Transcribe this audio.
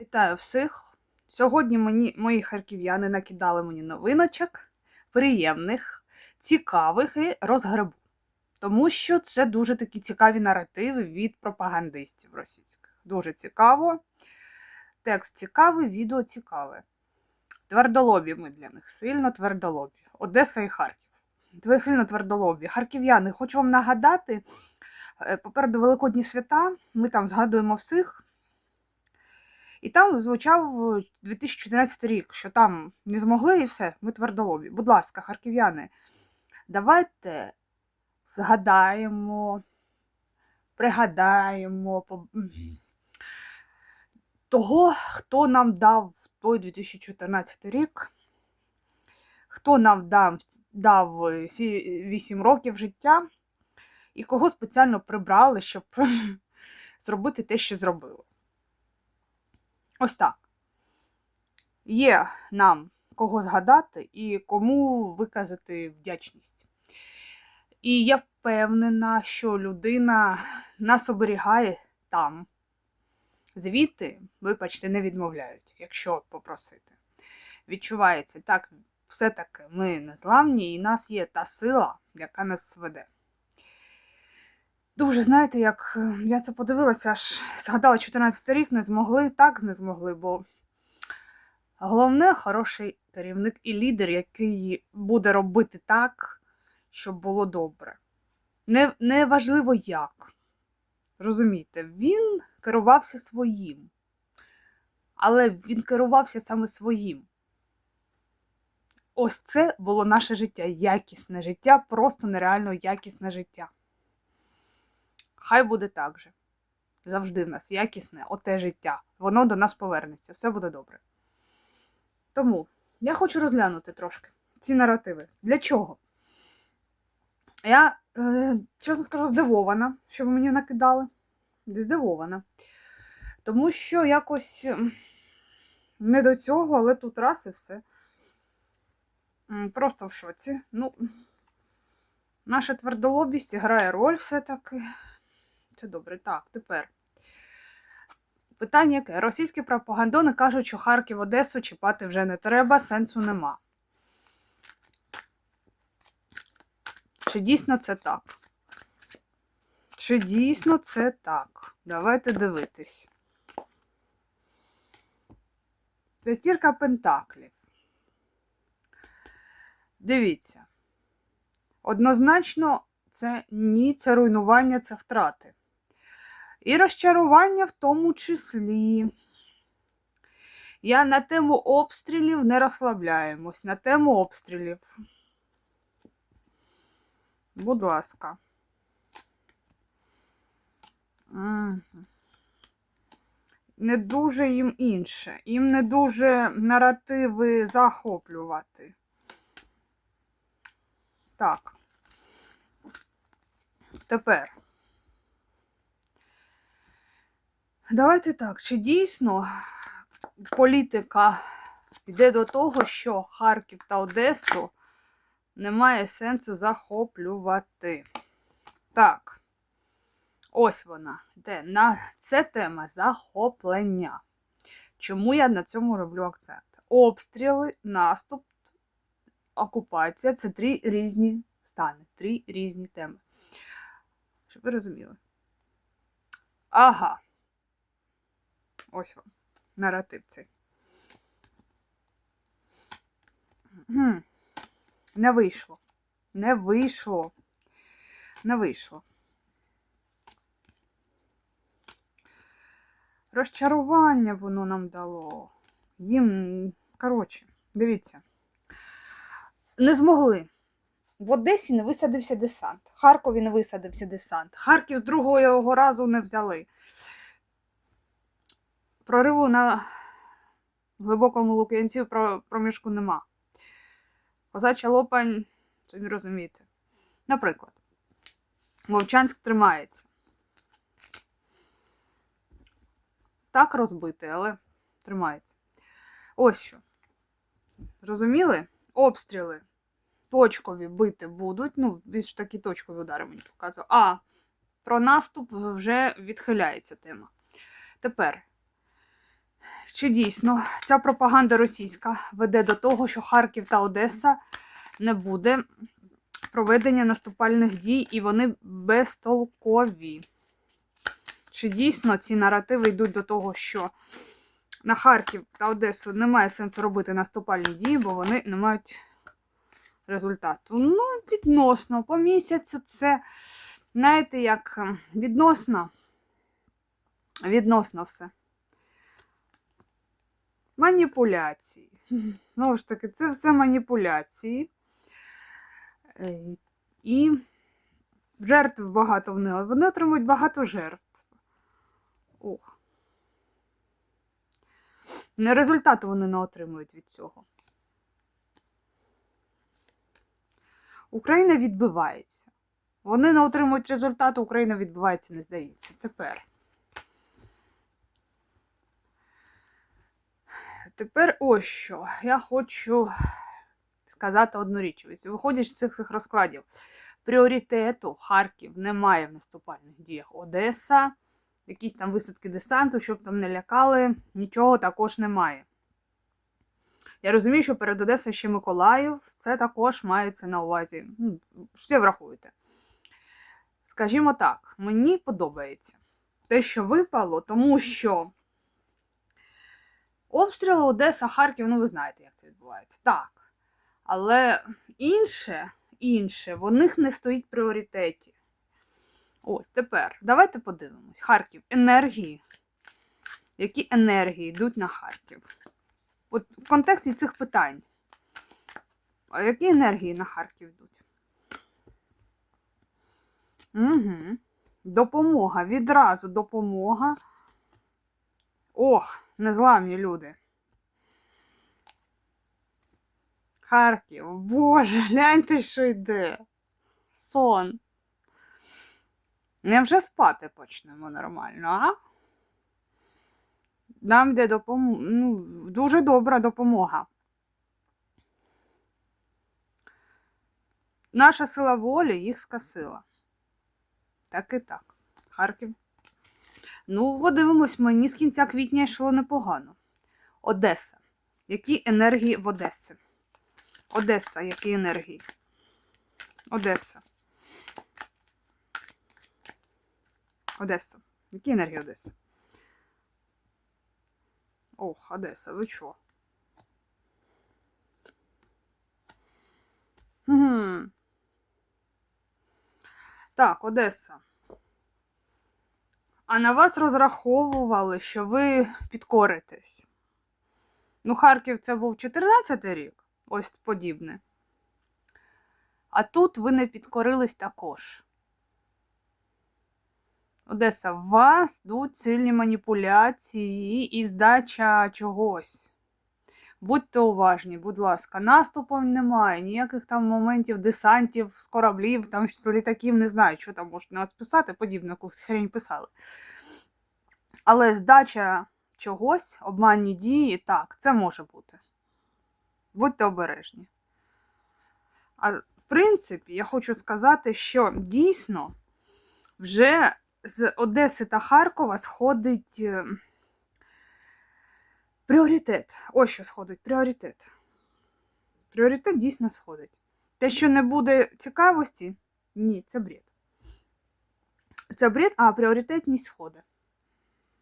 Вітаю всіх! Сьогодні мені, мої харків'яни накидали мені новиночок, приємних, цікавих і розгребу. Тому що це дуже такі цікаві наративи від пропагандистів російських. Дуже цікаво. Текст цікавий, відео цікаве. Твердолобі ми для них, сильно твердолобі. Одеса і Харків. Ви сильно твердолобі. Харків'яни, хочу вам нагадати, е, попереду Великодні свята, ми там згадуємо всіх. І там звучав 2014 рік, що там не змогли і все, ми твердолобі. Будь ласка, харків'яни, давайте згадаємо, пригадаємо того, хто нам дав той 2014 рік, хто нам дав, дав е, ці 8 років життя, і кого спеціально прибрали, щоб зробити те, що зробили. Ось так. Є нам кого згадати і кому виказати вдячність. І я впевнена, що людина нас оберігає там. Звідти, вибачте, не відмовляють, якщо попросити. Відчувається, так, все-таки ми незламні, і нас є та сила, яка нас веде. Дуже, знаєте, як е, я це подивилася, аж згадала 14 рік, не змогли, так не змогли, бо головне хороший керівник і лідер, який буде робити так, щоб було добре. Не, не важливо як. Розумієте, він керувався своїм. Але він керувався саме своїм. Ось це було наше життя, якісне життя, просто нереально якісне життя. Хай буде так же. Завжди в нас якісне, оте життя. Воно до нас повернеться, все буде добре. Тому я хочу розглянути трошки ці наративи. Для чого? Я, е, чесно скажу, здивована, що ви мені накидали. Здивована. Тому що якось не до цього, але тут раз і все. Просто в шоці. Ну, наша твердолобість грає роль все-таки. Це добре. Так, тепер. Питання яке? Російські пропагандони кажуть, що Харків, Одесу чіпати вже не треба, сенсу нема. Чи дійсно це так? Чи дійсно це так? Давайте дивитись. П'ятірка Пентаклів. Дивіться. Однозначно, це ні, це руйнування, це втрати. І розчарування в тому числі. Я на тему обстрілів не розслабляємось. На тему обстрілів. Будь ласка. Не дуже їм інше. Їм не дуже наративи захоплювати. Так. Тепер. Давайте так, чи дійсно політика йде до того, що Харків та Одесу немає сенсу захоплювати? Так, ось вона. Йде. На... Це тема захоплення. Чому я на цьому роблю акцент? Обстріли, наступ, окупація це три різні стани, три різні теми. Щоб ви розуміли. Ага. Ось вам. Наратив цей. Не вийшло. Не вийшло. Не вийшло. Розчарування воно нам дало. Їм, коротше, дивіться. Не змогли. В Одесі не висадився десант. В Харкові не висадився десант. Харків з другого його разу не взяли. Прориву на глибокому Лук'янці про проміжку нема. Козача Лопань, самі розумієте. Наприклад, Вовчанськ тримається. Так розбитий, але тримається. Ось що. Зрозуміли? Обстріли точкові бити будуть. Ну, більш такі точкові удари мені показує. А про наступ вже відхиляється тема. Тепер, Чи дійсно ця пропаганда російська веде до того, що Харків та Одеса не буде проведення наступальних дій і вони безтолкові? Чи дійсно ці наративи йдуть до того, що на Харків та Одесу немає сенсу робити наступальні дії, бо вони не мають результату? Ну, відносно, по місяцю це, знаєте, як відносно, відносно все. Маніпуляції. Знову ж таки, це все маніпуляції. Е, І жертв багато в них. Вони отримують багато жертв. Ох. Не результату вони не отримують від цього. Україна відбивається. Вони не отримують результату, Україна відбивається, не здається. Тепер. Тепер ось що. Я хочу сказати одну річ. Виходячи з цих цих розкладів, пріоритету Харків немає в наступальних діях. Одеса, якісь там висадки десанту, щоб там не лякали, нічого також немає. Я розумію, що перед Одесою ще Миколаїв, це також мається на увазі. Ну, Все врахуєте. Скажімо так, мені подобається те, що випало, тому що обстріли Одеса, Харків, ну ви знаєте, як це відбувається. Так. Але інше, інше, в них не стоїть в пріоритеті. Ось тепер давайте подивимось. Харків, енергії. Які енергії йдуть на Харків? От в контексті цих питань. А які енергії на Харків йдуть? Угу. Допомога. Відразу допомога. Ох, незламні люди. Харків. Боже, гляньте, що йде. Сон. Невже спати почнемо нормально, а? Нам йде допомога. Ну, дуже добра допомога. Наша сила волі їх скасила. Так і так. Харків. Ну, подивимось, мені з кінця квітня йшло непогано. Одеса. Які енергії в Одесі? Одеса, які енергії? Одеса. Одеса. Які енергії Одеси? Ох, Одеса, ви чо? Угу. Так, Одеса. А на вас розраховували, що ви підкоритесь. Ну, Харків це був 14 рік, ось подібне. А тут ви не підкорились також. Одеса, в вас йдуть сильні маніпуляції і здача чогось. Будьте уважні, будь ласка, наступу немає, ніяких там моментів десантів з кораблів, там з літаків, не знаю, що там можуть на нас писати, подібно якусь хрень писали. Але здача чогось, обманні дії, так, це може бути. Будьте обережні. А в принципі, я хочу сказати, що дійсно вже з Одеси та Харкова сходить е, пріоритет. Ось що сходить пріоритет. Пріоритет дійсно сходить. Те, що не буде цікавості, ні, це бред. Це бред, а пріоритетність сходить.